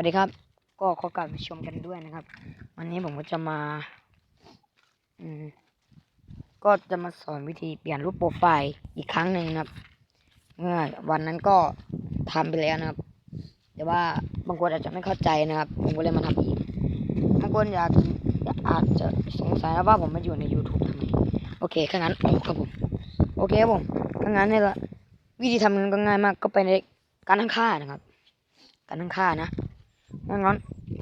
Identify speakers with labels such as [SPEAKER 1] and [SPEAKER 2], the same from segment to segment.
[SPEAKER 1] วัสดีครับ ก็ขอกลับมาชมกันด้วยนะครับ วันนี้ผมก็จะมา อืม ก็จะมาสอนวิธีเปลี่ยนรูปโปรไฟล์อีกครั้งหนึ่งนะครับ เมื่อวันนั้นก็ทำไปแล้วนะครับ แต่ว่าบางคนอาจจะไม่เข้าใจนะครับ ผมก็เลยมาทำอีกบางคนอยากอาจจะสงสัยว่าผมมาอยู่ใน YouTube ทำไมโอเคถ้างั้นออกครับผมโอเคครับผมถ้างั้นเนี่ยละวิธีทำมันก็ง่ายมากก็ไปในการตั้งค่านะครับ การตั้งค่านะ ถ้างั้น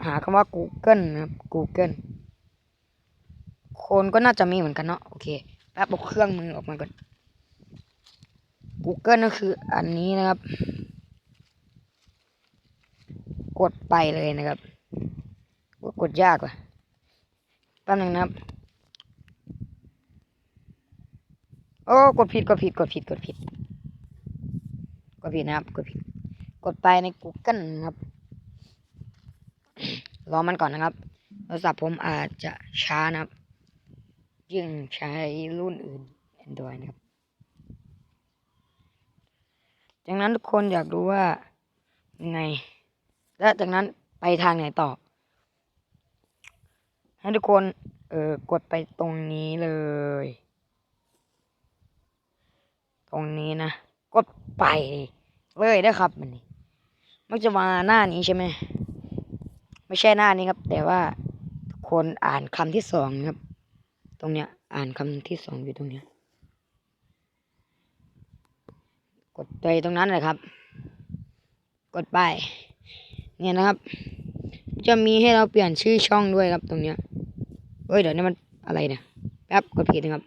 [SPEAKER 1] หาคำว่า Google นะครับ Google คนก็น่าจะมีเหมือนกันเนาะโอเคแป๊บเอาเครื่องมือออกมาก่อน Google ก็คืออันนี้นะครับ กดไปเลยนะครับว่ากดยากว่ะแป๊บนึงนะครับ โอ้กดผิดกดผิดกดผิดกดผิดกดผิดนะครับกดผิด กดไปใน Google นะครับ รอมันก่อนนะครับโทรศัพท์ผมอาจจะช้านะครับยิ่งใช้รุ่นอื่น Android นะครับจากนั้นทุกคนอยากรู้ว่ายังไง และจากนั้นไปทางไหนต่อ ให้ทุกคนเออกดไปตรงนี้เลย ตรงนี้นะ กดไปเลยนะครับมันนี่มันจะมาหน้านี้ใช่ไหม ไม่ใช่หน้านี้ครับ แต่ว่าคนอ่านคำที่สองครับ ตรงเนี้ย อ่านคำที่สองอยู่ตรงเนี้ย กดไปตรงนั้นเลยครับ กดไปเนี่ยนะครับ จะมีให้เราเปลี่ยนชื่อช่องด้วยครับตรงเนี้ยเฮ้ยเดี๋ยวนี้มันอะไรเนี่ยแป๊บกดผิดนะครับ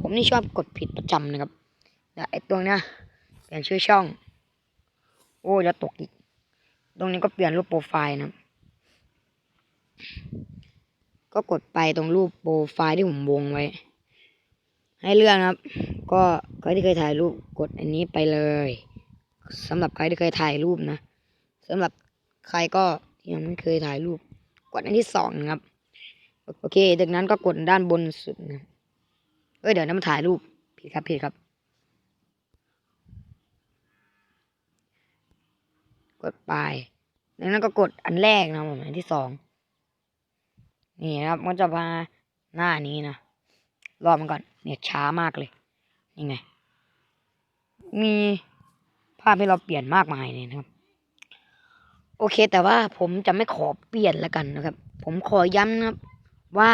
[SPEAKER 1] ผมนี่ชอบกดผิดประจำนะครับเดี๋ยวไอ้ตรงเนี้ยเปลี่ยนชื่อช่อง โอ้ยแล้วตกอีก ตรงนี้ก็เปลี่ยนรูปโปรไฟล์นะครับ ก็กดไปตรงรูปโปรไฟล์ที่ผมวงไว้ ให้เลือกนะครับ ก็ใครที่เคยถ่ายรูปกดอันนี้ไปเลยสำหรับใครที่เคยถ่ายรูปนะสำหรับใครก็ที่ยังไม่เคยถ่ายรูป กดอันที่สองนะครับ โอเคจากนั้นก็กดด้านบนสุดนะเอ้ยเดี๋ยวนั้นมาถ่ายรูปผิดครับผิดครับ กดไปจากนั้นก็กดอันแรกนะผมอันที่สอง นี่นะครับมันจะมาหน้านี้นะรอมันก่อนเนี่ยช้ามากเลยยังไงมีภาพให้เราเปลี่ยนมากมายเลยนะครับ โอเคแต่ว่าผมจะไม่ขอเปลี่ยนแล้วกันนะครับ ผมขอย้ำนะครับว่า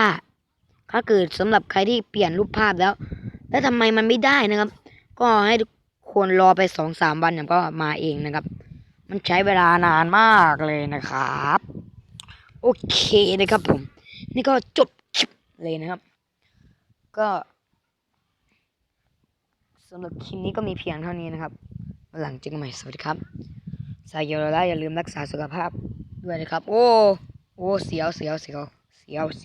[SPEAKER 1] ถ้าเกิดสำหรับใครที่เปลี่ยนรูปภาพแล้ว แล้วทำไมมันไม่ได้นะครับ ก็ให้ทุกคนรอไปสองสามวันเนี่ยก็มาเองนะครับ มันใช้เวลานานมากเลยนะครับ โอเคนะครับผม นี่ก็จบคลิปเลยนะครับ ก็สำหรับคลิปนี้ก็มีเพียงเท่านี้นะครับ หลังเจอกันใหม่สวัสดีครับสายโยแล้วอย่าลืมรักษาสุขภาพด้วยนะครับ โอ้ โอ้ เสียวเสียวเสียวเสียว